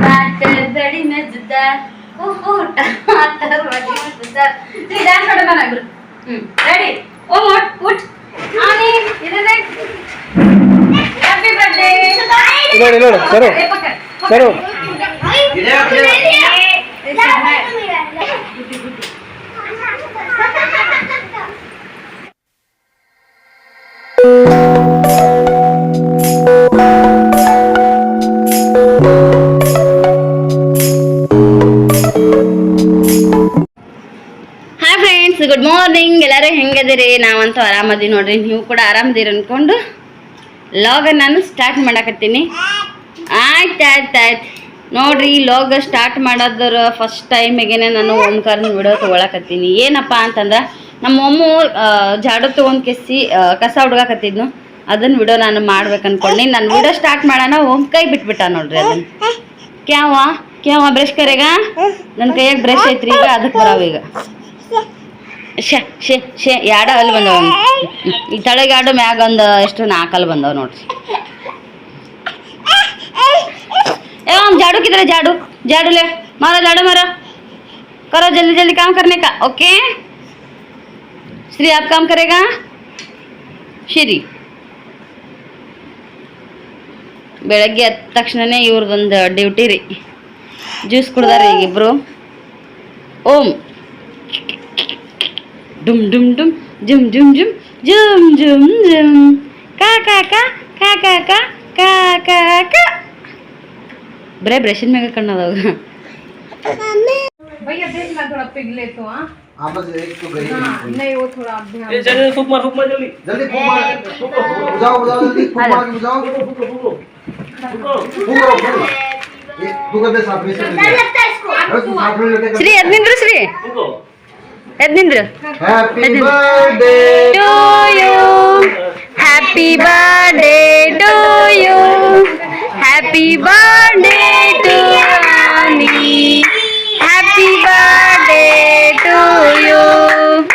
बाट बड़ी मजेदार ओहो टमाटर बड़ी मजेदार ಶ್ರೀ ಡ್ಯಾನ್ಸ್ ಮಾಡೋಣ ನಾವಿಬ್ರು ಹ್ಮ್ ರೆಡಿ ಓ ಮೋಟ್ ಉಟ್ ಆನಿ ಇದನ್ನೇ ಹ್ಯಾಪಿ ಬರ್ತ್ಡೇ ನೋಡಿ ನೋಡಿ ಸರು ಸರು ಹಾಯ್ ಫ್ರೆಂಡ್ಸ್ Good morning ಎಲ್ಲರೂ ಹೆಂಗದಿರಿ ನಾವಂತೂ ಆರಾಮದಿ ನೋಡ್ರಿ. ನೀವು ಕೂಡ ಆರಾಮದಿರಿ ಅಂದ್ಕೊಂಡು ಲಾಗ ನಾನು ಸ್ಟಾರ್ಟ್ ಮಾಡಕತ್ತೀನಿ. ಆಯ್ತು ಆಯ್ತು ಆಯ್ತು. ನೋಡ್ರಿ ಲಾಗ್ ಸ್ಟಾರ್ಟ್ ಮಾಡೋದ್ರ ಫಸ್ಟ್ ಟೈಮಿಗೆ ನಾನು ಓಂಕಾರನ ವಿಡಿಯೋ ತೊಗೊಳಕತ್ತೀನಿ. ಏನಪ್ಪ ಅಂತಂದ್ರೆ, ನಮ್ಮ ಅಮ್ಮು ಜಾಡು ತೊಗೊಂಡು ಕೆಸಿ ಕಸ ಹುಡ್ಗಾಕತ್ತಿದ್ನು. ಅದನ್ನ ವಿಡಿಯೋ ನಾನು ಮಾಡ್ಬೇಕು ಅನ್ಕೊಂಡು. ನಾನು ವಿಡಿಯೋ ಸ್ಟಾರ್ಟ್ ಮಾಡೋಣ ಓಮ್ ಕೈ ಬಿಟ್ಬಿಟ್ಟ ನೋಡ್ರಿ ಅದನ್ನ ಕ್ಯಾವ? ಕ್ಯಾವ ಬ್ರಷ್ ಕರೆಗ? ನನ್ನ ಕೈಯಾಗ ಬ್ರಷ್ ಐತ್ರಿ, ಈಗ ಅದಕ್ಕೆ ಬರಾವ ಈಗ. ಶೇ ಶೇ ಶೇ ಎರಡು ಅಲ್ಲಿ ಬಂದವ ಈ ತಳಗೆ ಎರಡು ಮ್ಯಾಗ ಒಂದು ಎಷ್ಟು ನಾಲ್ಕಲ್ಲಿ ಬಂದವ ನೋಡ್ರಿ ए हम झाड़ू किधर है झाड़ू झाड़ू ले मारो झाड़ू मारो करो जल्दी जल्दी काम करने का ओके श्री आप काम करेगा श्री ಬೆಳಗ್ಗೆ ಎದ್ದ ತಕ್ಷಣನೇ ಇವ್ರದ್ದೊಂದು ಡ್ಯೂಟಿ ರೀ ಜ್ಯೂಸ್ ಕುಡ್ದಾರೆ ಈಗ ಇಬ್ರು डुम डुम डुम जुम जुम जुम जुम जुम जुम का का का का का का का का का बड़े ब्रशिंग में क्या करना था भैया देखना थोड़ा पिघले तो हाँ आप बस एक तो गई नहीं वो थोड़ा आप ध्यान जल्दी फुक मार फुक मार जल्दी जल्दी फुक मार फूको बुझाओ बुझाओ जल्दी फुक मार बुझाओ फूको फुक फूको फुक फूको फुक दुगदे फुक में फुक लगता फुक इसको फुक एडमिन फुक फूको Ednindra. Happy Ednindra. birthday to you. Happy birthday to you. Happy birthday to Ani. Happy birthday to you.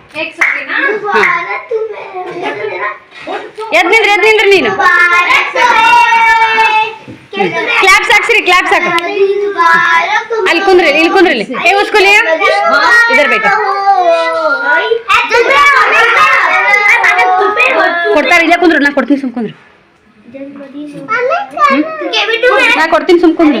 एक सेकंड ना भारत तुम्हें ಎದ್ ನಿಂದ್ರಿ ಎದ್ ನಿಂದ್ರಿ ನೀನು भारत तुम्हें ಕ್ಲಾಪ್ ಸಾಕು ಶ್ರೀ ಕ್ಲಾಪ್ ಸಾಕು भारत तुम्हें ಅಲ್ಲಿ ಕುಂದ್ರಿ ಇಲ್ಲಿ ಕುಂದ್ರಿ ಇಲ್ಲಿ ಏ ಉಸ್ಕೊಲಿ ಇದರ್ ಬೇಟ ಕೊಡ್ತಾರೆ ಇಲ್ಲೇ ಕುಂದ್ರು ನಾ ಕೊಡ್ತೀನಿ ಸುಮ್ ಕುಂದ್ರು ನಾ ಕೊಡ್ತೀನಿ ಸುಮ್ ಕುಂದ್ರು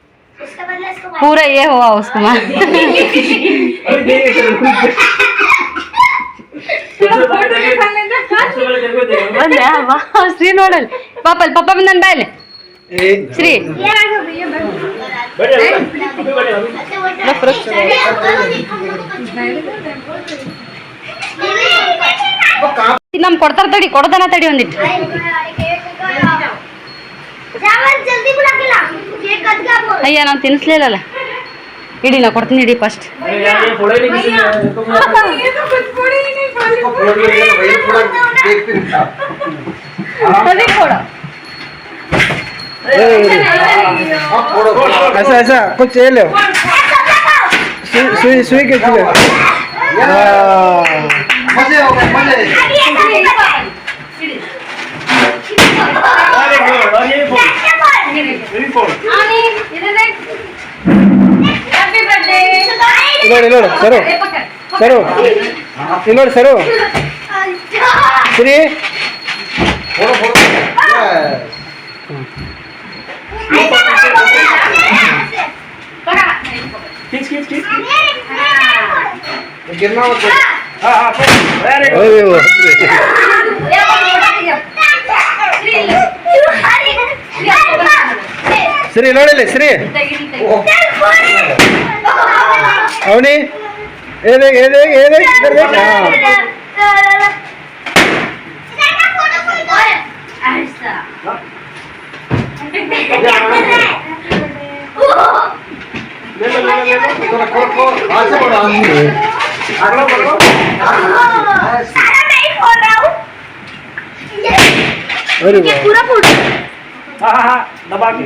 पूरा ये हुआ उसको मार ಬಂದೆ ಅವ ಶ್ರೀ ನೋಡಲ್ ಪಾಪಲ್ ಪಪ್ಪ ಬಂದನ್ ಬಾಯಲೆ ಶ್ರೀ. ನಮ್ ಕೊಡ್ತಾರ ತಡಿ ಕೊಡದನ ತಡಿ ಒಂದಿಟ್ಟು अय्या ना तीन इडी ना कोई इडी फस्ट ऐसा ऐसा कुछ ले सुई सुई के ನೋಡಿ ನೋಡು ಸರು ಸರು. ಇಲ್ಲಿ ನೋಡಿ ಸರು. ಸರಿ ಸರಿ ನೋಡಿಲ್ಲ ಸರಿ అవని ఏదే ఏదే ఏదే ఇక్కడ దేখ अरे पूरा फूट हाँ हाँ हाँ दबा के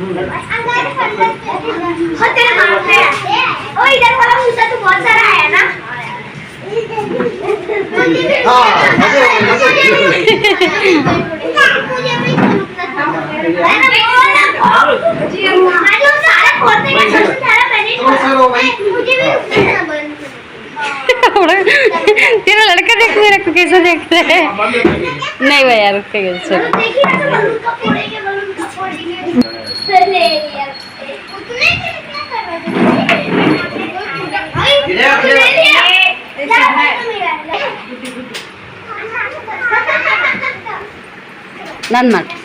और तेरे मारते हैं ओ इधर वाला मूसा तो बहुत सारा है ना तेरा लड़का देख मेरा कैसा देख रहा है नहीं भाई यार उसका कैसा നന്നാക്കി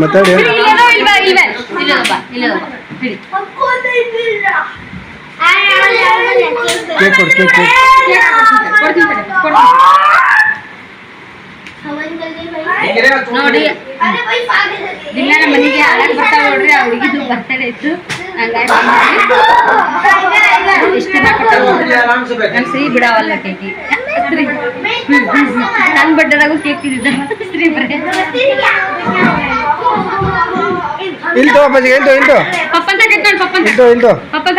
ಮತ್ತೆ ಇಲ್ಲ ಇಲ್ಲ ಇಲ್ಲ ಇಲ್ಲ ಇಲ್ಲ ಕೇಕ್ ಕೊಡು qué? ಕೇಕ್ ನೋಡಿ. qué? ನಮ್ಮ ಮನೆಗೆ ಹಾಳಾಗಿ ಬರ್ತಾ ನೋಡ್ರಿ ಆ ಹುಡುಗಿದು ಇತ್ತು ಹಂಗಾಗಿ ನಾನು ಬಿಡಾವಲ್ಲ ಕೇಕಿ. ನನ್ನ ಬಡ್ಡದಾಗೂ ಕೇಕ್ ತಿಂದಿದ್ದ. ಸ್ತ್ರೀ ಬರೇ. ಇಲ್ದು ಪಪ್ಪ ಅಂತ ಇಲ್ದು ಪಪ್ಪಂತ ಕಟ್ಕೊಂಡು ಪಪ್ಪಂತ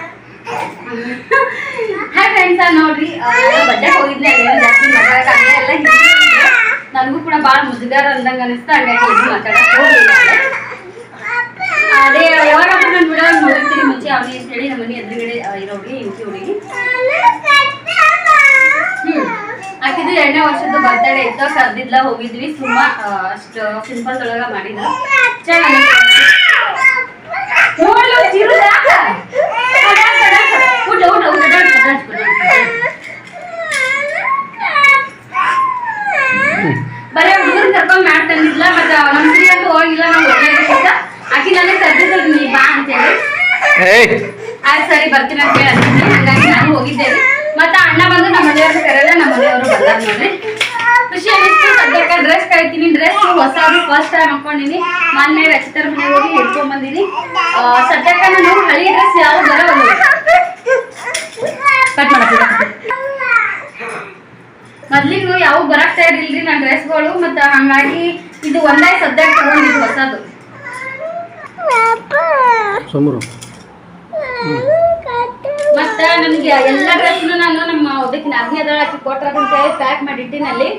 ಹಾಯ್ ಫ್ರೆಂಡ್ಸ್ ನೋಡ್ರಿ ಬಡ್ಡೆ ಹೋಗಿದ್ದೆ ಜಾಸ್ತಿ ಮಾತಾಡಕ್ಕಾಗಲ್ಲ ಎಲ್ಲ ನನಗೂ ಕೂಡ ಭಾಳ ಮುಜುಗಾರ ಅಂದಂಗೆ ಅನಿಸ್ತಾ ಹಂಗಾಗಿ ಏನು ಮಾತಾಡಕ್ ಹೋಗ್ಲಿಲ್ಲ. ಅದೇ ಯಾವಾಗ ನಾನು ವಿಡಿಯೋ ನೋಡಿರ್ತೀನಿ ಮುಂಚೆ ಅವ್ನಿಗೆ ಅಂತ ಹೇಳಿ ನಮ್ಮ ಮನೆ ಎದುರುಗಡೆ ಆ, ಇರೋ ಹುಡುಗಿ ಇಂಟಿ ಹುಡುಗಿ. ಹ್ಮ್. ಆಕಿದು ಎರಡನೇ ವರ್ಷದ ಬರ್ತಡೇ ಇತ್ತು ಕರ್ದಿದ್ಲ ಹೋಗಿದ್ವಿ. ಸುಮ್ಮ ಅಷ್ಟು ಸಿಂಪಲ್ ಒಳಗ ಮಾಡಿದ್ರು. ಚೆನ್ನಾಗಿ ಆ, dance, dance. ಬರೀ ಹುಡುಗರು ಕರ್ಕೊಂಡ್ ಮಾಡ್ತಾನಿಲ್ಲ ಮತ್ತೆ ನಮ್ ಸ್ತ್ರೀ ಅಂತೂ ಹೋಗಿಲ್ಲ ನಾವು ಹೋಗ್ಲೇಬೇಕಿತ್ತ ಆಕಿ ನನಗೆ ಕರ್ದಿದ್ರು ನೀ ಬಾ ಅಂತೇಳಿ. ಆಯ್ತು ಸರಿ ಬರ್ತೀನಿ ಅಂತ ಹೇಳಿ ಹಂಗಾಗಿ ನಾನು ಹೋಗಿದ್ದೇನೆ. ಮತ್ತೆ ಅಣ್ಣ ಬಂದು ನಮ್ಮ ಮನೆಯವರು ಕರೆದ ನಮ್ಮ ಮನೆಯವರು ಬಂದಾರ ನೋಡ್ರಿ. ಖುಷಿ ಅನಿಸ್ತು ಸದ್ಯಕ್ಕೆ ಡ್ರೆಸ್ ಕಳಿತೀನಿ. ಡ್ರೆಸ್ ಹೊಸದು ಫಸ್ಟ್ ಟೈಮ್ ಹಾಕೊಂಡಿನಿ. ಮೊನ್ನೆ ರಚಿತರ ಮನೆಗೆ ಹೋಗಿ ಹಿಡ್ಕೊಂಡ್ ಬಂದಿನಿ. ಆ, ಸದ್ಯಕ್ಕೆ ನಾನು ಹಳಿ ಡ್ರೆಸ್ ಯಾವ ಬರೋಲ್ಲ ಕಟ್ ಮಾಡಕ್ಕೆ ಮೊದ್ಲಿಗೂ ಯಾವ ಬರಾಕ್ತಾ ಇರ್ಲಿಲ್ರಿ ನನ್ನ ಡ್ರೆಸ್ಗಳು ಮತ್ತ ಹಂಗಾಗಿ ಇದು ಒಂದೇ ಸಬ್ಜೆಕ್ಟ್ ತಗೊಂಡಿದ್ದು ಹೊಸದು. ಮತ್ತ ನನಗೆ ಎಲ್ಲ ಡ್ರೆಸ್ನು ನಾನು ನಮ್ಮ ಅದಕ್ಕೆ ನಾಲ್ಕನೇ ಹಾಕಿ ಕೊಟ್ರಂತ ಹೇಳಿ ಪ್ಯಾಕ್ ಮಾಡಿ ಇಟ್ಟಿನಲ್ಲಿ.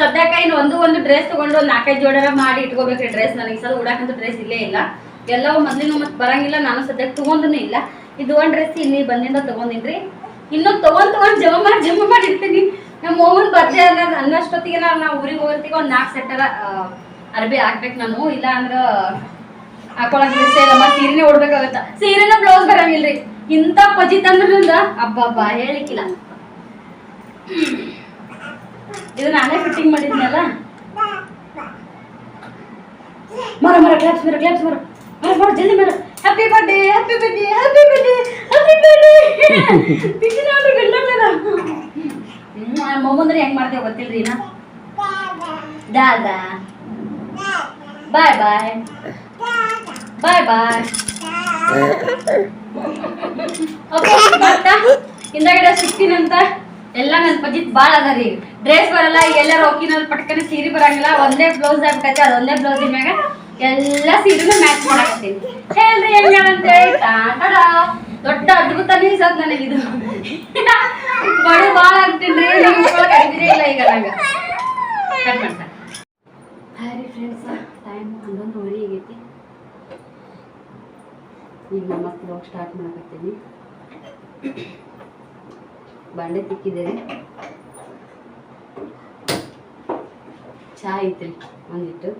ಸದ್ಯಕ್ಕೆ ಇನ್ನು ಒಂದು ಒಂದು ಡ್ರೆಸ್ ತಗೊಂಡು ಒಂದು ನಾಲ್ಕೈದು ಜೋಡರ ಮಾಡಿ ಇಟ್ಕೋಬೇಕ್ರಿ ಡ್ರೆಸ್ ನನಗೆ. ಸಲ ಉಡಾಕಂತ ಡ್ರೆಸ್ ಇಲ್ಲೇ ಇಲ್ಲ. ಎಲ್ಲವೂ ಮೊದ್ಲಿನ ಮತ್ತೆ ಬರಂಗಿಲ್ಲ ನಾನು ಸದ್ಯಕ್ಕೆ ತಗೊಂಡೂ ಇಲ್ಲ. ಇದು ಒಂದು ಡ್ರೆಸ್ ಇಲ್ಲಿ ಬಂದಿಂದ ತಗೊಂಡಿನ್ರಿ. ಇನ್ನು ತಗೊಂಡ್ ತಗೊಂಡ್ ಜಮ ಮಾಡಿ ಜಮ ಮಾಡಿ ಇರ್ತೀನಿ ನಮ್ಮ ಮೋಮನ್ ಬರ್ದೇ ಅನ್ನೋದು ಅನ್ನಷ್ಟೊತ್ತಿಗೆ ನಾವು ನಾವು ಊರಿಗೆ ಹೋಗೋತ್ತಿಗೆ ಒಂದು ನಾಲ್ಕು ಸೆಟ್ಟರ ಅರ್ಬಿ ಹಾಕ್ಬೇಕು ನಾನು. ಇಲ್ಲ ಅಂದ್ರೆ ಹಾಕೊಳಕ್ ಇಲ್ಲ. ಮತ್ತೆ ಸೀರೆನೇ ಉಡ್ಬೇಕಾಗತ್ತ. ಸೀರೆನ ಬ್ಲೌಸ್ ಬರಂಗಿಲ್ರಿ. ಇಂಥ ಪಜಿ ತಂದ್ರಿಂದ ಅಬ್ಬ ಹೇಳಿಕ್ಕಿಲ್ಲ. ಇದು ನಾನೇ ಫಿಟ್ಟಿಂಗ್ ಮಾಡಿದ್ನಲ್ಲ? ಮರ ಮರ ಕ್ಲಾಪ್ಸ್ ಮರ ಕ್ಲಾಪ್ಸ್ ಮರ. ಮರ ಮರ ಜಲ್ದಿ ಮರ. Happy birthday happy birthday happy birthday happy birthday ಬಿಸಿ ನೋಡ್ರಿ ಗಂಡ ಮರ. ಮೊಮ್ಮಂದ್ರೆ ಹೆಂಗ್ ಮಾಡ್ತೇವೆ ಗೊತ್ತಿಲ್ರಿ ನಾ ದಾದಾ. ಬಾಯ್ ಬಾಯ್. ಬಾಯ್ ಬಾಯ್. ಓಕೆ ಹಿಂದಗಡೆ ಸಿಗ್ತೀನಂತ? ಎಲ್ಲ ನನ್ನ ಪಜಿತ್ ಭಾಳ ಅದ ರೀ. ಡ್ರೆಸ್ ಬರಲ್ಲ ಎಲ್ಲರೂ ಹೋಗಿನಲ್ಲಿ ಪಟ್ಕನೆ ಸೀರೆ ಬರಂಗಿಲ್ಲ, ಒಂದೇ ಬ್ಲೌಸ್ ಅದ ಒಂದೇ ಬ್ಲೌಸ್ ಮ್ಯಾಗ ಎಲ್ಲ ಸೀರೆನೂ ಮ್ಯಾಚ್ ಮಾಡಕತ್ತೀನಿ. ಹೇಳ್ರಿ ಹೆಂಗ ಅಂತೇಳಿ? ಟಾಟಡ ದೊಡ್ಡ ಅದ್ಭುತನೇ ಸದ್ ನನಗಿದು ಬಡ ಭಾಳ ಆಗ್ತೀನಿ ಇಲ್ಲ ಈಗ ನಂಗೆ. ಹಾಯ್ ಫ್ರೆಂಡ್ಸ್ ಟೈಮ್ ಹನ್ನೊಂದುವರೆ ಆಗೈತಿ. ಈಗ ನಮ್ಮ ಇವಾಗ ಸ್ಟಾರ್ಟ್ ಮಾಡಕತ್ತೀನಿ. ಬಾಂಡೆ ತಿಕ್ಕಿದ್ದೇನೆ. ಚಹಾ ಐತ್ರಿ, ಒಂದಿಟ್ಟು.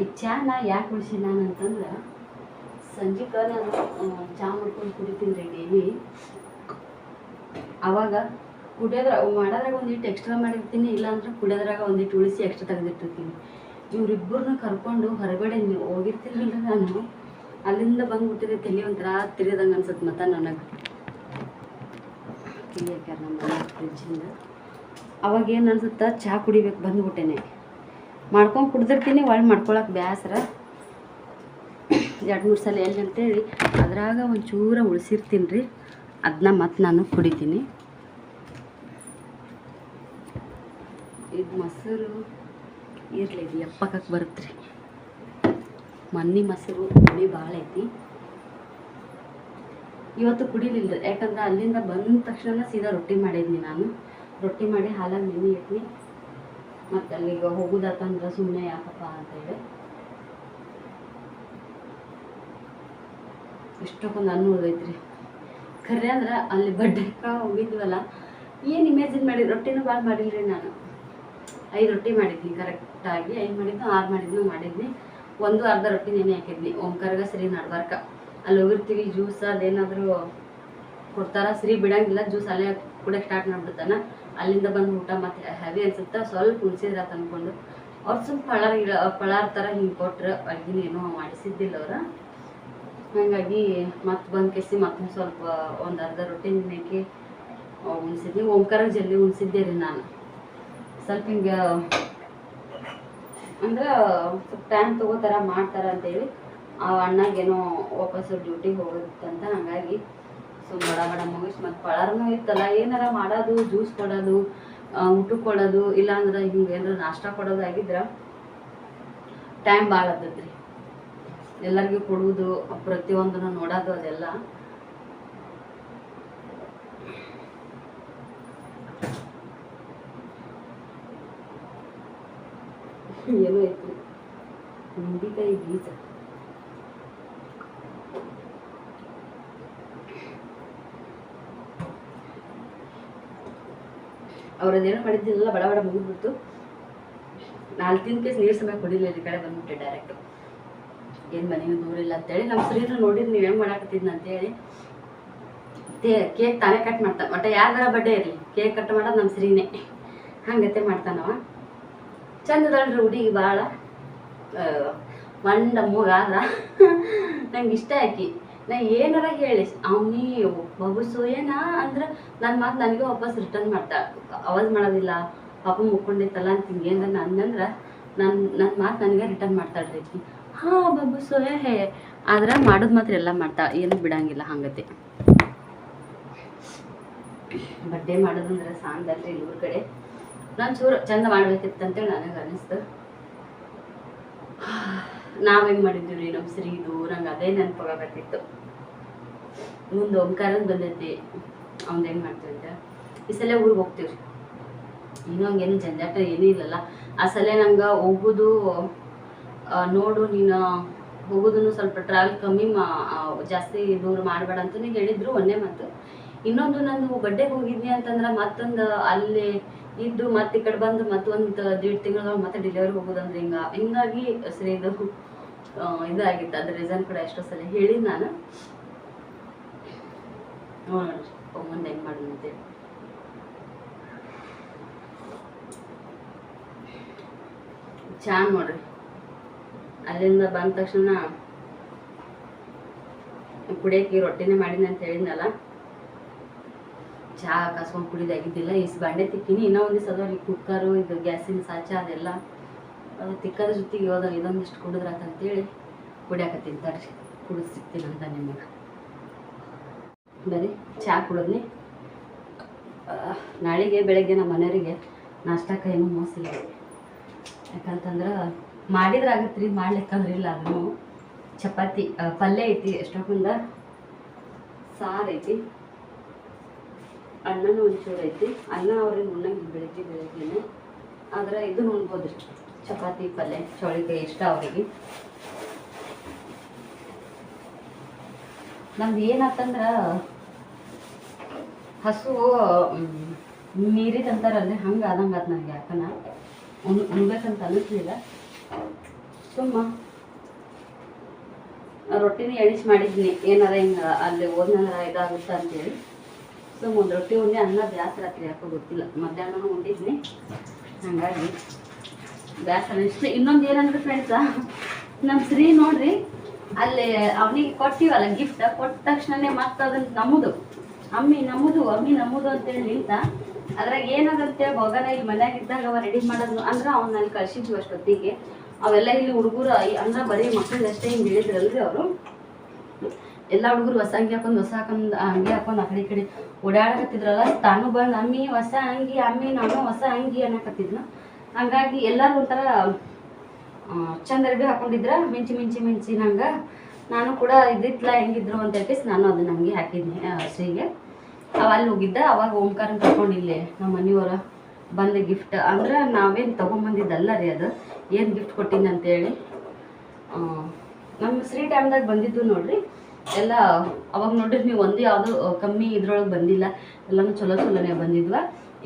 ಈ ಚಹಾ ನಾ ಯಾಕೆ ಉಳಿಸಿ ನಾನು ಅಂತಂದ್ರೆ ಸಂಜೆಗೆ ನಾನು ಚಹಾ ಮಾಡ್ಕೊಂಡು ಕುಡಿತೀನಿ ರೀ ಡೈಲಿ. ಅವಾಗ ಕುಡಿಯೋದ್ರ, ಮಾಡೋದ್ರಾಗ ಒಂದಿಟ್ಟು ಎಕ್ಸ್ಟ್ರಾ ಮಾಡಿರ್ತೀನಿ, ಇಲ್ಲಾಂದ್ರೆ ಕುಡಿಯೋದ್ರಾಗ ಒಂದಿಟ್ಟು ಉಳಿಸಿ ಎಕ್ಸ್ಟ್ರಾ ತೆಗೆದಿಟ್ಟಿರ್ತೀನಿ. ಇವ್ರಿಬ್ಬರನ್ನ ಕರ್ಕೊಂಡು ಹೊರಗಡೆ ಹೋಗಿರ್ತೀನಿ ನಾನು. ಅಲ್ಲಿಂದ ಬಂದ್ಬಿಟ್ಟಿದ್ರೆ ತಲೆ ಒಂಥರ ತಿರಿದಂಗೆ ಅನ್ಸುತ್ತೆ ಮತ್ತೆ ನನಗೆ. ತಿಳಿಯಕ್ಕೆ ನಮ್ಮ ಫ್ರಿಜ್ಜಿಂದ. ಅವಾಗ ಏನು ಅನ್ಸುತ್ತೆ? ಚಹಾ ಕುಡಿಬೇಕು ಬಂದ್ಬಿಟ್ಟೇನೆ. ಮಾಡ್ಕೊಂಡು ಕುಡ್ದಿರ್ತೀನಿ ಒಳ್ಳೆ ಮಾಡ್ಕೊಳಕ್ಕೆ ಬೇಸರ ಎರಡು ಮೂರು ಸಲ ಎಲ್ಲಿ ಅಂತೇಳಿ ಅದ್ರಾಗ ಒಂಚೂರ ಉಳಿಸಿರ್ತೀನಿ ರೀ. ಅದನ್ನ ಮತ್ತೆ ನಾನು ಕುಡಿತೀನಿ. ಇದು ಮೊಸರು ಇರಲಿ ಇದು ಎಪ್ಪಕ್ಕೆ ಬರುತ್ತೆ ರೀ ಮನ್ನಿ ಮೊಸರು ಹುಳಿ ಭಾಳ ಐತಿ. ಇವತ್ತು ಕುಡಿಲಿಲ್ಲ ಯಾಕಂದ್ರೆ ಅಲ್ಲಿಂದ ಬಂದ ತಕ್ಷಣ ಸೀದಾ ರೊಟ್ಟಿ ಮಾಡಿದ್ನಿ ನಾನು. ರೊಟ್ಟಿ ಮಾಡಿ ಹಾಲಾಗಿ ನೆನೆ ಇಟ್ನಿ. ಮತ್ತು ಅಲ್ಲಿಗೆ ಹೋಗುದಾತಂದ್ರೆ ಸುಮ್ಮನೆ ಯಾಕಪ್ಪ ಅಂತೇಳಿ. ಇಷ್ಟಕ್ಕೊಂದು ಅನುಭವ ಐತ್ರಿ ಖರೆ ಅಂದ್ರೆ ಅಲ್ಲಿ ಬಡ್ಡಕ್ಕ ಹೋಗಿದ್ವಲ್ಲ, ಏನು ಇಮೇಜಿನ್ ಮಾಡಿ ರೊಟ್ಟಿನೂ ಭಾಳ ಮಾಡಿಲ್ರಿ ನಾನು. ಐದು ರೊಟ್ಟಿ ಮಾಡಿದ್ನಿ ಕರೆಕ್ಟಾಗಿ ಐದು ಮಾಡಿದ್ನು ಆರು ಮಾಡಿದ್ನು ಮಾಡಿದ್ನಿ. ಒಂದು ಅರ್ಧ ರೊಟ್ಟಿ ನೆನೆ ಹಾಕಿದ್ನಿ, ಓಂಕಾರ್ಗ ಸರಿ ನಡ್ಬಾರ್ಕ. ಅಲ್ಲಿ ಹೋಗಿರ್ತೀವಿ ಜ್ಯೂಸ್ ಅದೇನಾದರೂ ಕೊಡ್ತಾರ, ಸರಿ ಬಿಡಂಗಿಲ್ಲ ಜ್ಯೂಸ್ ಅಲ್ಲೇ ಕುಡಿಯೋಕೆ ಸ್ಟಾರ್ಟ್ ಮಾಡ್ಬಿಡ್ತಾನ. ಅಲ್ಲಿಂದ ಬಂದು ಊಟ ಮತ್ತೆ ಹೆವಿ ಅನ್ಸುತ್ತೆ, ಸ್ವಲ್ಪ ಉಳಿಸಿದ್ರ ತಂದ್ಕೊಂಡು, ಅವ್ರು ಸ್ವಲ್ಪ ಪಳಾರ ಪಳಾರ ಥರ ಹಿಂಗೆ ಕೊಟ್ರು ಅಡ್ಗಿನ ಏನೋ ಮಾಡಿಸಿದ್ದಿಲ್ಲ ಅವ್ರು. ಹಾಗಾಗಿ ಮತ್ತೆ ಬಂದ್ ಕೆಸಿ ಮತ್ತೊಂದು ಸ್ವಲ್ಪ ಒಂದು ಅರ್ಧ ರೊಟ್ಟಿ ನೆನೆಕ್ಕೆ ಉಣಿಸಿದ್ನಿ ಓಂಕಾರ ಜಲ್ದಿ ಉಣ್ಸಿದ್ದೆ ರೀ ನಾನು. ಸ್ವಲ್ಪ ಹಿಂಗೆ, ಅಂದ್ರೆ ಸ್ವಲ್ಪ ಟೈಮ್ ತಗೋತಾರ, ಮಾಡ್ತಾರ ಅಂತೇಳಿ ಆ ಅಣ್ಣಗೇನೋ ವಾಪಸ್ಸು ಡ್ಯೂಟಿಗೆ ಹೋಗುತ್ತಂತ ಹಾಗಾಗಿ ಸೊ ಬಡ ಬಡ ಮುಗಿಸ್. ಮತ್ತು ಪಳಾರನೂ ಇತ್ತಲ್ಲ, ಏನಾರ ಮಾಡೋದು ಜ್ಯೂಸ್ ಕೊಡೋದು ಊಟ ಕೊಡೋದು, ಇಲ್ಲಾಂದ್ರೆ ಹಿಂಗೆ ಏನಾರ ನಾಷ್ಟ ಕೊಡೋದು ಆಗಿದ್ರೆ ಟೈಮ್ ಭಾಳ ಆತೈತ್ರಿ. ಎಲ್ಲರಿಗೂ ಕೊಡುವುದು ಪ್ರತಿಯೊಂದನ್ನು ನೋಡೋದು ಅದೆಲ್ಲ. ಏನೋ ಐತ್ರಿ ನಿಂಬಿಕಾಯಿ ಬೀಜ. ಅವ್ರದ್ದೇನೋ ಮಾಡಿದ್ದಿಲ್ಲ, ಬಡ ಬಡ ಮುಗಿದ್ಬಿಟ್ಟು ನಾಲ್ಕು ಕೇಸ್ ನೀರು ಸಮಯ ಕೊಡಿಲ್ಲ ಈ ಕಡೆ ಬಂದ್ಬಿಟ್ಟೆ ಡೈರೆಕ್ಟ್ ಏನು ಮನೆಗೆ ದೂರಿಲ್ಲ ಅಂತೇಳಿ ನಮ್ಮ ಸ್ನೇಹಿತರು ನೋಡಿರಿ ನೀವು ಹೆಂಗೆ ಮಾಡಾಕತ್ತಿದ್ನ ಅಂತೇಳಿ. ಕೇಕ್ ತಾನೇ ಕಟ್ ಮಾಡ್ತಾನೆ. ಒಟ್ಟು ಯಾರ್ದಾರ ಬಡ್ಡೆ ಇರಲಿ, ಕೇಕ್ ಕಟ್ ಮಾಡೋದು ನಮ್ಮ ಸ್ತ್ರೀನೇ. ಹಂಗತೆ ಮಾಡ್ತಾನವ. ಚಂದದಳ್ರಿ ಹುಡುಗಿ ಭಾಳ ಮಂಡ ಮೂಗಾದ ನಂಗೆ ಇಷ್ಟ ಆಕಿ. ನಾ ಏನಾರ ಹೇಳಿ, ಅವನಿ ಏನಾ? ಅಂದ್ರೆ ನನ್ನ ಮಾತು ನನಗೆ ವಾಪಸ್ ರಿಟರ್ನ್ ಮಾಡ್ತಾ. ಅವಾಜ್ ಮಾಡೋದಿಲ್ಲ. ಪಾಪ ಮುಕ್ಕೊಂಡಿತ್ತಲ್ಲ ಅಂತ ಹಿಂಗೇನ ಏನಾರ ಅಂದಂದ್ರೆ ನನ್ನ ನನ್ನ ಮಾತು ನನಗೆ ರಿಟರ್ನ್ ಮಾಡ್ತಾಳ್ರಿ ಹಾಂ, ಬಾಬು ಸೋಯಾ ಹೇ ಆದ್ರೆ ಮಾಡೋದು ಮಾತ್ರ ಎಲ್ಲ ಮಾಡ್ತಾ, ಏನು ಬಿಡಂಗಿಲ್ಲ, ಹಂಗತೆ. ಬಡ್ಡೆ ಮಾಡೋದಂದ್ರೆ ಸಾಂದಲ್ರಿ ಇವ್ರ ಕಡೆ. ನಾನು ಚೂರು ಚಂದ ಮಾಡ್ಬೇಕಿತ್ತಂತೇಳಿ ನನಗೆ ಅನಿಸ್ತು. ನಾವು ಹೆಂಗೆ ಮಾಡಿದ್ವಿ ರೀ ನಮ್ಮ ಶ್ರೀದು ನಂಗೆ ಅದೇ ನೆನಪಾಗತ್ತಿತ್ತು ಮುಂದೆ ಓಂಕಾರನ್ ಬಂದೈತಿ, ಅವ್ನು ಹೆಂಗೆ ಮಾಡ್ತೀವಿ ಈ ಸಲ ಊರಿಗೆ ಹೋಗ್ತೀವಿ ಇನ್ನೂ ಹಂಗೇನು ಜಂಜಾಟ ಏನೂ ಇಲ್ಲಲ್ಲ. ಆ ಸಲ ನಂಗೆ ಹೋಗೋದು ನೋಡು, ನೀನು ಹೋಗೋದನ್ನು ಸ್ವಲ್ಪ ಟ್ರಾವೆಲ್ ಕಮ್ಮಿ ಮಾ ಜಾಸ್ತಿ ದೂರ ಮಾಡಬೇಡ ಅಂತ ನೀವು ಹೇಳಿದ್ರು ಒಂದೇ ಮಾತು. ಇನ್ನೊಂದು ನಾನು ಬಡ್ಡೆಗೆ ಹೋಗಿದ್ನಿ ಅಂತಂದ್ರೆ ಮತ್ತೊಂದು ಅಲ್ಲಿ ಇದ್ದು ಮತ್ತೆ ಈ ಕಡೆ ಬಂದು ಮತ್ತೊಂದು ದೀಡ್ ತಿಂಗಳ ಮತ್ತೆ ಡೆಲಿವರಿ ಹೋಗೋದಂದ್ರೆ ಹಿಂಗ, ಹಿಂಗಾಗಿ ಸರಿ ಇದು ಇದಾಗಿತ್ತು. ಅದ್ರ ರೀಸನ್ ಕೂಡ ಎಷ್ಟೋ ಸಲ ಹೇಳಿ ನಾನು. ಮುಂದೆ ಹೆಂಗೆ ಮಾಡೋಣ ಅಂತೇಳಿ ಚಾ ನೋಡ್ರಿ ಅಲ್ಲಿಂದ ಬಂದ ತಕ್ಷಣ ಕುಡಿಯಕ್ಕೆ ರೊಟ್ಟಿನೇ ಮಾಡೀನಿ ಅಂತ ಹೇಳಿದ್ನಲ್ಲ? ಚಹಾ ಕಾಸ್ಕೊಂಡು ಕುಡಿದಾಗಿದ್ದಿಲ್ಲ, ಇಸ್ ಬಾಂಡೆ ತಿಕ್ಕಿನಿ. ಇನ್ನೊಂದು ದಿವಸ ಈ ಕುಕ್ಕರು, ಇದು ಗ್ಯಾಸಿನ ಸಾಚ ಅದೆಲ್ಲ. ಅದು ತಿಕ್ಕದ ಜೊತೆಗೆ ಹೋದ ಇದೊಂದಿಷ್ಟು ಕುಡಿದ್ರಾತ ಅಂತೇಳಿ ಕುಡಿಯಾಕತ್ತೀನಿ. ಕುಡಿದು ಸಿಗ್ತೀನಿ ಅಂತ ನಿಮಗೆ. ಬರೀ ಚಹಾ ಕುಡಿದ್ನಿ. ನಾಳೆಗೆ ಬೆಳಗ್ಗೆ ನಮ್ಮ ಮನೆಯವರಿಗೆ ನಾಷ್ಟಕ್ಕೆ ಏನು ಮೋಸಿಲ್ಲ ಯಾಕಂತಂದ್ರೆ ಮಾಡಿದ್ರೆ ಆಗತ್ತೆ ರೀ ಮಾಡ್ಲಿಕ್ಕಂದ್ರೆ ಇಲ್ಲ ಅದನ್ನು. ಚಪಾತಿ ಪಲ್ಯ ಐತಿ ಎಷ್ಟೊಂದ ಸಾರು ಐತಿ. ಅನ್ನನೂ ಒಂಚೂರು ಐತಿ. ಅನ್ನ ಅವ್ರಿಗೆ ಉಣ್ಣಂಗೆ ಬೆಳಗ್ಗೆ, ಬೆಳಗ್ಗೆನೆ. ಆದ್ರೆ ಇದು ಉಣ್ಬೋದು ಚಪಾತಿ, ಪಲ್ಯ, ಚೌಳಿಕಾಯಿ ಇಷ್ಟ ಅವರಿಗೆ. ನಮ್ದು ಏನಾತಂದ್ರೆ, ಹಸು ಮೀರಿದಂತಾರಲ್ಲ ಹಂಗೆ ಆದಂಗೆ ಅದು ನನಗೆ ಯಾಕನ. ಉಣ್, ಉಣ್ಬೇಕಂತ ಅನ್ನಿಸ್ಲಿಲ್ಲ ಸುಮ್ಮ. ರೊಟ್ಟಿನ ಎಣಿಸಿ ಮಾಡಿದ್ನಿ. ಏನಾರ ಹಿಂಗ ಅಲ್ಲಿ ಹೋದ್ನಂದ್ರೆ ಇದಾಗುತ್ತ ಅಂತೇಳಿ. ಸುಮ್ಮ ಒಂದು ರೊಟ್ಟಿ ಉಂಡೆ ಅನ್ನ ಬೇಸರ ರಾತ್ರಿ ಯಾಕೋ ಗೊತ್ತಿಲ್ಲ. ಮಧ್ಯಾಹ್ನ ಉಂಡಿದ್ನಿ. ಹಾಗಾಗಿ ಬೇಸರ ಇಷ್ಟ. ಇನ್ನೊಂದು ಏನಂದ್ರೆ ಫ್ರೆಂಡ್ಸ ನಮ್ಮ ಶ್ರೀ ನೋಡ್ರಿ, ಅಲ್ಲಿ ಅವನಿಗೆ ಕೊಟ್ಟಿವಲ್ಲ ಗಿಫ್ಟ್ ಕೊಟ್ಟ ತಕ್ಷಣನೇ ಮತ್ತೆ ಅದನ್ನ ನಮ್ಮದು ಅಮ್ಮಿ ನಮ್ಮದು ಅಮ್ಮಿ ನಮ್ಮದು ಅಂತೇಳಿ ನಿಂತ, ಅದ್ರಾಗ ಏನಾಗಂತೆ ಮಗನ ಇಲ್ಲಿ ಮನ್ಯಾಗ ಇದ್ದಾಗ ಅವ ರೆಡಿ ಮಾಡೋದು ಅಂದ್ರೆ ಅವ್ನ ಕಳ್ಸಿದ್ವಿ ಅಷ್ಟೊತ್ತಿಗೆ. ಅವೆಲ್ಲ ಇಲ್ಲಿ ಹುಡುಗರು ಅಂದ್ರೆ ಬರೀ ಮಕ್ಕಳು ಅಷ್ಟೇ ಹಿಂಗೆ ಹೇಳಿದ್ರಲ್ರಿ ಅವರು. ಎಲ್ಲ ಹುಡುಗರು ಹೊಸ ಅಂಗಿ ಹಾಕೊಂಡು, ಹೊಸ ಹಾಕೊಂಡು ಅಂಗಿ ಹಾಕೊಂಡು ಆ ಕಡೆ ಈ ಕಡೆ ಓಡಾಡಕತ್ತಿದ್ರಲ್ಲ, ತಾನು ಬಂದು ಅಮ್ಮಿ ಹೊಸ ಅಂಗಿ, ಅಮ್ಮಿ ನಾನು ಹೊಸ ಅಂಗಿ ಅನ್ನಕತ್ತಿದ್ನ. ಹಂಗಾಗಿ ಎಲ್ಲರೂ ಒಂಥರ ಚಂದ ಅರ್ಬಿ ಹಾಕೊಂಡಿದ್ರ, ಮಿಂಚಿ ಮಿಂಚಿ ಮಿಂಚಿ ನಂಗೆ. ನಾನು ಕೂಡ ಇದ್ದಿತ್ತಲ್ಲ ಹೆಂಗಿದ್ರು ಅಂತ ಹೇಳ್ಕೇಸಿ ನಾನು ಅದನ್ನ ಹಂಗೆ ಹಾಕಿದ್ನಿ ಶ್ರೀಗೆ. ಅವ ಅಲ್ಲಿ ಹೋಗಿದ್ದ, ಅವಾಗ ಓಂಕಾರನ ಕರ್ಕೊಂಡು ಇಲ್ಲೇ ನಮ್ಮ ಮನೆಯವರ ಬಂದ ಗಿಫ್ಟ್ ಅಂದ್ರೆ ನಾವೇನು ತೊಗೊಂಬಂದಿದ್ದಲ್ಲ ರೀ ಅದು. ಏನು ಗಿಫ್ಟ್ ಕೊಟ್ಟಿನಿ ಅಂತೇಳಿ ನಮ್ಮ ಫ್ರೀ ಟೈಮ್ದಾಗ ಬಂದಿದ್ದು ನೋಡ್ರಿ, ಎಲ್ಲ ಅವಾಗ ನೋಡ್ರಿ ನೀವು ಒಂದು ಯಾವುದು ಕಮ್ಮಿ ಇದ್ರೊಳಗೆ ಬಂದಿಲ್ಲ, ಎಲ್ಲನೂ ಚಲೋ ಚಲೋನೇ ಬಂದಿದ್ವ.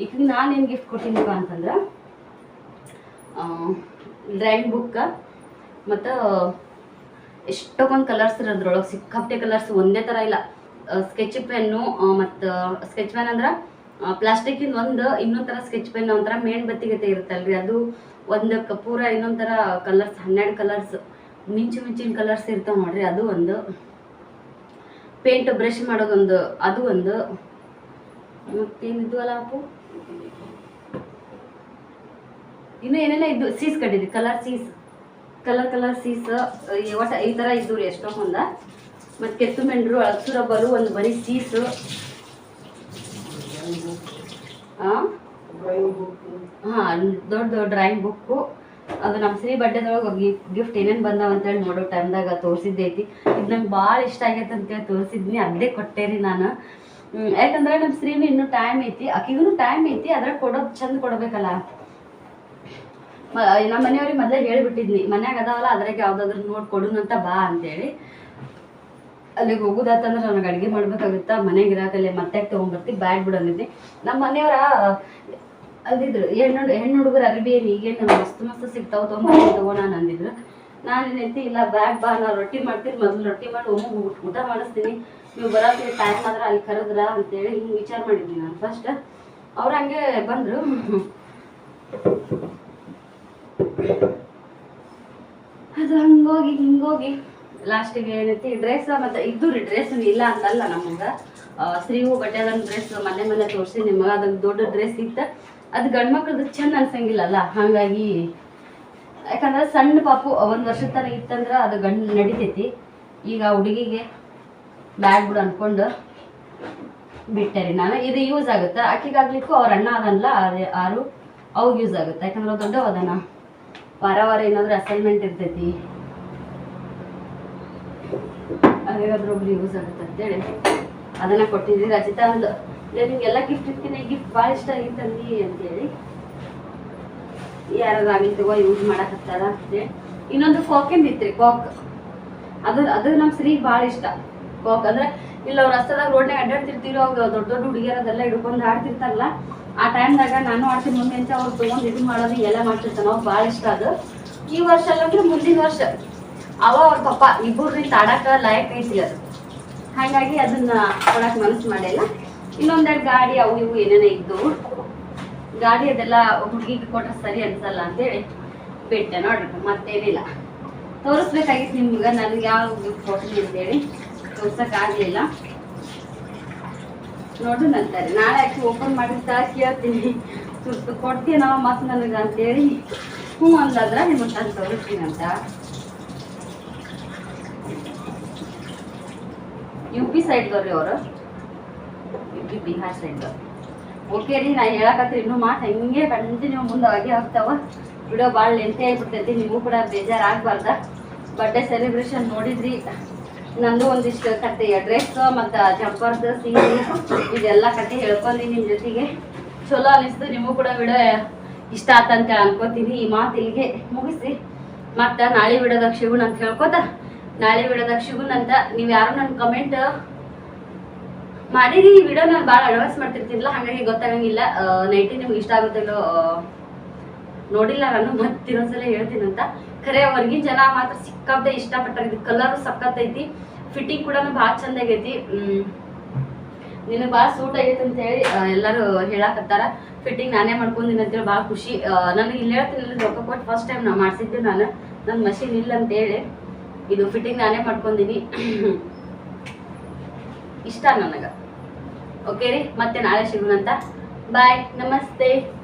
ಈಗ ನಾನೇನು ಗಿಫ್ಟ್ ಕೊಟ್ಟಿನಪ್ಪ ಅಂತಂದ್ರೆ ಡ್ರಾಯಿಂಗ್ ಬುಕ್ಕ ಮತ್ತು ಎಷ್ಟೊಂದು ಕಲರ್ಸ್ ಇರೋದ್ರೊಳಗೆ ಸಿಕ್ಕಾಪಟ್ಟೆ ಕಲರ್ಸ್ ಒಂದೇ ಥರ ಇಲ್ಲ ಸ್ಕೆಚ್ ಪೆನ್ನು ಮತ್ತು ಸ್ಕೆಚ್ ಪೆನ್ ಅಂದ್ರೆ ಪ್ಲಾಸ್ಟಿಕ್ಕಿಂದ ಒಂದು ಇನ್ನೊಂಥರ ಥರ ಸ್ಕೆಚ್ ಪೆನ್ ಒಂಥರ ಮೇಣಬತ್ತಿ ಗತೆ ಇರುತ್ತಲ್ರಿ. ಅದು ಒಂದು ಕಪೂರ ಇನ್ನೊಂಥರ ಕಲರ್ಸ್ ಹನ್ನೆರಡು ಕಲರ್ಸ್ ಮಿಂಚು ಮಿಂಚಿನ ಕಲರ್ಸ್ ಇರ್ತಾವೆ ನೋಡ್ರಿ. ಅದು ಒಂದು. ಪೇಂಟ್ ಬ್ರಷ್ ಮಾಡೋದೊಂದು ಅದು ಒಂದು. ಮತ್ತೇನಿದ್ವಲ್ಲ ಅಪ್ಪು? ಇನ್ನು ಏನೆಲ್ಲ ಇದ್ದು ಸೀಸ್ ಕಟ್ಟಿದ್ವಿ ಕಲರ್ ಸೀಸ್ ಕಲರ್ ಕಲರ್ ಸೀಸ್ ಒಟ್ಟು ಈ ಥರ ಇದ್ದು ಎಷ್ಟೊಂದ ಮತ್ತು ಕೆತ್ತು ಮೆಂಡ್ರು ಅಳಸು ರಬ್ಬರು ಒಂದು ಬರೀ ಸೀಸು ಹಾಂ, ದೊಡ್ಡ ಡ್ರಾಯಿಂಗ್ ಬುಕ್ಕು ಅದು ನಮ್ಮ ಸಿರಿ ಬಡ್ಡೆದೊಳಗೆ ಗಿಫ್ಟ್ ಏನೇನು ಬಂದಾವ ಅಂತೇಳಿ ನೋಡೋ ಟೈಮ್ದಾಗ ತೋರಿಸಿದ್ದೈತಿ. ಇದು ನಂಗೆ ಭಾಳ ಇಷ್ಟ ಆಗೈತೆ ಅಂತೇಳಿ ತೋರಿಸಿದ್ನಿ ಅದೇ ಕೊಟ್ಟೆ ರೀ ನಾನು. ಯಾಕಂದ್ರೆ ನಮ್ಮ ಸ್ತ್ರೀನು ಇನ್ನೂ ಟೈಮ್ ಐತಿ. ಆಕಿಗೂ ಟೈಮ್ ಐತಿ ಅದ್ರಾಗ ಕೊಡೋದು ಚಂದ ಕೊಡಬೇಕಲ್ಲ. ನಮ್ಮ ಮನೆಯವ್ರಿಗೆ ಮೊದಲೇ ಹೇಳಿಬಿಟ್ಟಿದ್ನಿ, ಮನ್ಯಾಗ ಅದಾವಲ್ಲ, ಅದ್ರಾಗ ಯಾವ್ದಾದ್ರು ನೋಡಿ ಕೊಡುನು ಅಂತ ಬಾ ಅಂತೇಳಿ. ಅಲ್ಲಿಗೆ ಹೋಗುದಾತಂದ್ರೆ ನನಗೆ ಅಡುಗೆ ಮಾಡ್ಬೇಕಾಗುತ್ತಾ? ಮನೆಗೆ ಇರಾಕಲ್ಲೇ ಮತ್ತೆ ತೊಗೊಂಡ್ಬರ್ತಿ ಬ್ಯಾಗ್ ಬಿಡೋದಿದ್ದೆ ನಮ್ಮ ಮನೆಯವರ ಅಂದಿದ್ರು ಹೆಣ್ಣು ಹೆಣ್ಣು ಹುಡುಗರು ಅರಿಬಿ ಏನು ಈಗೇನು ಮಸ್ತ್ ಮಸ್ತ್ ಸಿಗ್ತಾವ ತೊಗೊಂಬರ್ತೀನಿ ತಗೋಣ ಅಂದಿದ್ರು. ನಾನು ಏನೈತಿ ಇಲ್ಲ ಬ್ಯಾಗ್ ಬಾ ನಾ ರೊಟ್ಟಿ ಮಾಡ್ತೀನಿ, ಮೊದಲು ರೊಟ್ಟಿ ಮಾಡಿ ಒಮ್ಮೆ ಊಟ ಮಾಡಿಸ್ತೀನಿ. ನೀವು ಬರೋಕ್ಕೆ ಟೈಮ್ ಆದ್ರೆ ಅಲ್ಲಿ ಕರೆದ್ರ ಅಂತೇಳಿ ಹಿಂಗೆ ವಿಚಾರ ಮಾಡಿದ್ವಿ ನಾನು ಫಸ್ಟ್ ಅವ್ರು ಹಂಗೆ ಬಂದರು. ಅದು ಹಂಗೋಗಿ ಹಿಂಗೋಗಿ ಲಾಸ್ಟಿಗೆ ಏನೈತಿ ಡ್ರೆಸ್ ಮತ್ತೆ ಇದ್ದು ರೀ ಡ್ರೆಸ್ ಇಲ್ಲ ಅಂತಲ್ಲ ನಮಗೆ. ಬಟ್ಟೆ ಅದೊಂದು ಡ್ರೆಸ್ ಮನೆ ಮನೆ ತೋರಿಸಿ ನಿಮಗೆ ಅದೊಂದು ದೊಡ್ಡ ಡ್ರೆಸ್ ಇತ್ತು. ಅದು ಗಂಡು ಮಕ್ಳದ್ದು ಚಂದ ಅನ್ಸಂಗಿಲ್ಲಲ್ಲ, ಹಾಗಾಗಿ ಯಾಕಂದ್ರೆ ಸಣ್ಣ ಪಾಪು ಒಂದು ವರ್ಷದ ತನಕ ಇತ್ತಂದ್ರೆ ಅದು ಗಂಡು ನಡಿತೈತಿ. ಈಗ ಹುಡುಗಿಗೆ ಬ್ಯಾಡ್ ಬಿಡು ಅನ್ಕೊಂಡು ಬಿಟ್ಟೆ ರೀ ನಾನು ಇದು ಯೂಸ್ ಆಗುತ್ತೆ? ಅಕ್ಕಿಗಾಗ್ಲಿಕ್ಕೂ ಅವ್ರ ಅಣ್ಣ ಅದನ್ನಲ್ಲ ಅದೇ ಆರು ಅವ್ಗೆ ಯೂಸ್ ಆಗುತ್ತೆ? ಯಾಕಂದ್ರೆ ದೊಡ್ಡವದನ ವಾರ ವಾರ ಏನಾದರೂ ಅಸೈನ್ಮೆಂಟ್ ಇರ್ತೈತಿ. ಅದೇನಾದ್ರೂ ಒಬ್ರು ಯೂಸ್ ಆಗುತ್ತೆ ಅಂತೇಳಿ ಅದನ್ನ ಕೊಟ್ಟಿದ್ವಿ ರಚಿತಾ? ಒಂದು ನಿಮ್ಗೆಲ್ಲ ಗಿಫ್ಟ್ ಇರ್ತೀನಿ ಗಿಫ್ಟ್ ಭಾಳ ಇಷ್ಟ ಅಲ್ಲಿ ಅಂತೇಳಿ ಯಾರು ಆಗಲಿ ತಗೋ ಯೂಸ್ ಮಾಡಕತ್ತಾರ ಅಂತೇಳಿ. ಇನ್ನೊಂದು ಕೋಕೆಂದ್ ಇತ್ರಿ ಕಾಕ್ ಅದು ಅದು ನಮ್ ಸ್ತ್ರೀಗೆ ಭಾಳ ಇಷ್ಟ. ಕಾಕ್ ಅಂದ್ರೆ ಇಲ್ಲ ರಸ್ತದಾಗ ರಸ್ತೆದಾಗ ರೋಡ್ನಾಗ ಅಡ್ಡಾಡ್ತಿರ್ತೀವಿ ಅವಾಗ ದೊಡ್ಡ ದೊಡ್ಡ ಹುಡುಗಿಯರದೆಲ್ಲ ಹಿಡ್ಕೊಂಡು ಆಡ್ತಿರ್ತಾರಲ್ಲ, ಆ ಟೈಮ್ದಾಗ ನಾನು ಆಡ್ತೀನಿ ಮುಂದೆ ಅಂತ ಅವ್ರು ತೊಗೊಂಡು ಇದು ಮಾಡೋದು ಎಲ್ಲ ಮಾಡ್ತಿರ್ತಾನೆ, ಅವ್ರು ಭಾಳ ಇಷ್ಟ ಅದು. ಈ ವರ್ಷ ಅಲ್ಲಂದ್ರೆ ಮುಂದಿನ ವರ್ಷ. ಅವ ಅವ್ರ ಪಪ್ಪ ಇಬ್ಬರಿಂದ ಆಡಕ ಲಾಯಕ್ ಐತಿ ಅದು. ಹಾಗಾಗಿ ಅದನ್ನ ಕೊಡಕ್ ಮನಸ್ಸು ಮಾಡಿಲ್ಲ. ಇನ್ನೊಂದೆರಡು ಗಾಡಿ ಅವು ಇವು ಏನೇನ ಇದ್ದವು. ಗಾಡಿ ಅದೆಲ್ಲ ಹುಡುಗಿಗೆ ಕೊಟ್ರೆ ಸರಿ ಅನ್ಸಲ್ಲ ಅಂತೇಳಿ ಬಿಟ್ಟೆ ನೋಡ್ರಿ, ಮತ್ತೇನಿಲ್ಲ. ತೋರಿಸ್ಬೇಕಾಗಿತ್ತು ನಿಮ್ಗೆ, ನನ್ಗೆ ಯಾವ ಹೇಳಿ ಅಂತೇಳಿ. ತೋರ್ಸಕ್ಕಾಗಲಿಲ್ಲ ನೋಡ್ರಿ ನಂತಾರೆ. ನಾಳೆ ಆಕಿ ಓಪನ್ ಮಾಡಿರ್ತಾ ಕೇಳ್ತೀನಿ. ಸುಟ್ಟು ಕೊಡ್ತೀನೋ ಮತ್ತೆ ನನಗೆ ಅಂತೇಳಿ. ಹ್ಞೂ ಅಂದಾದ್ರೆ ನಿಮ್ಮ ತಂದು ತೋರಿಸ್ತೀನಿ ಅಂತ. ಸೈಡ್ದವ್ರಿ ಅವರು. ಪಿ ಬಿಹಾರ್ ಸೈಡ್ದವ್ರು ಓಕೆ ರೀ, ನಾ ಹೇಳಕತ್ತೀನಿ. ಇನ್ನೂ ಮಾತು ಹಂಗೆ ಕಂಟಿನ್ಯೂ ಮುಂದೆ ಆಗಿ ಆಗ್ತಾವ. ವಿಡಿಯೋ ಭಾಳ ಲೆಂತೆ ಆಗ್ಬಿಡ್ತೈತಿ. ನೀವು ಕೂಡ ಬೇಜಾರಾಗಬಾರ್ದ. ಬರ್ಡೇ ಸೆಲೆಬ್ರೇಷನ್ ನೋಡಿದ್ರಿ. ನಂದು ಒಂದಿಷ್ಟು ಕತೆ ಡ್ರೆಸ್ ಮತ್ತು ಜಂಪರ್ದು ಸೀರೆ ಇದೆಲ್ಲ ಕತೆ ಹೇಳ್ಕೊಂಡಿ ನಿಮ್ಮ ಜೊತೆಗೆ. ಚಲೋ ಅನಿಸ್ತು. ನಿಮಗೂ ಕೂಡ ವಿಡಿಯೋ ಇಷ್ಟ ಆತಂತ ಅನ್ಕೋತೀನಿ. ಈ ಮಾತು ಇಲ್ಲಿಗೆ ಮುಗಿಸಿ ಮತ್ತು ನಾಳೆ ವಿಡೋದಾಗ ಸಿಗುಣ ಅಂತ ಹೇಳ್ಕೊತ. ನಾಳೆ ವಿಡೋದಾಗ ಸಿಗುಣ ಅಂತ. ನೀವು ಯಾರು ನನ್ನ ಕಮೆಂಟ್ ಮಾಡಿರಿ, ಈ ವಿಡಿಯೋ ನಾನು ಭಾಳ ಅಡ್ವಾನ್ಸ್ ಮಾಡ್ತಿರ್ತಿಲ್ಲ ಹಾಗಾಗಿ ಗೊತ್ತಾಗಂಗಿಲ್ಲ. ನೈಟಿ ನಿಮ್ಗೆ ಇಷ್ಟ ಆಗುತ್ತಲ್ಲೋ ನೋಡಿಲ್ಲ ನಾನು ಮತ್ತಿರೋಸಲ ಹೇಳ್ತೀನಂತ ಹೇಳ್ತೀನಿ ಅಂತ. ಖರೆ, ಹೊರಗಿನ ಜನ ಮಾತ್ರ ಸಿಕ್ಕಾಪಟ್ಟೆ ಇಷ್ಟಪಟ್ಟಾರ. ಇದು ಕಲರ್ ಸಖತ್ತೈತಿ ಫಿಟ್ಟಿಂಗ್ ಕೂಡ ಭಾಳ ಚಂದ ಆಗೈತಿ. ನಿನಗೆ ಭಾಳ ಸೂಟ್ ಆಗೈತೆ ಅಂತ ಹೇಳಿ ಎಲ್ಲರೂ ಹೇಳಾಕತ್ತಾರ ಫಿಟ್ಟಿಂಗ್ ನಾನೇ ಮಾಡ್ಕೊಂಡಿನಿ ಅಂತೇಳಿ ಭಾಳ ಖುಷಿ. ನನಗೆ ಇಲ್ಲಿ ಹೇಳ್ತೀನಿ ರೊಕ್ಕ ಕೊಟ್ಟು ಫಸ್ಟ್ ಟೈಮ್ ನಾ ಮಾಡಿಸಿದ್ದೆ ನಾನು. ನನ್ನ ಮಷಿನ್ ಇಲ್ಲ ಅಂತ ಹೇಳಿ, ಇದು ಫಿಟ್ಟಿಂಗ್ ನಾನೇ ಮಾಡ್ಕೊಂಡಿನಿ ಇಷ್ಟ ನನಗೆ. ಓಕೆ ರೀ? ಮತ್ತೆ ನಾಳೆ ಸಿಗೋಣಂತ. ಬಾಯ್ ನಮಸ್ತೆ.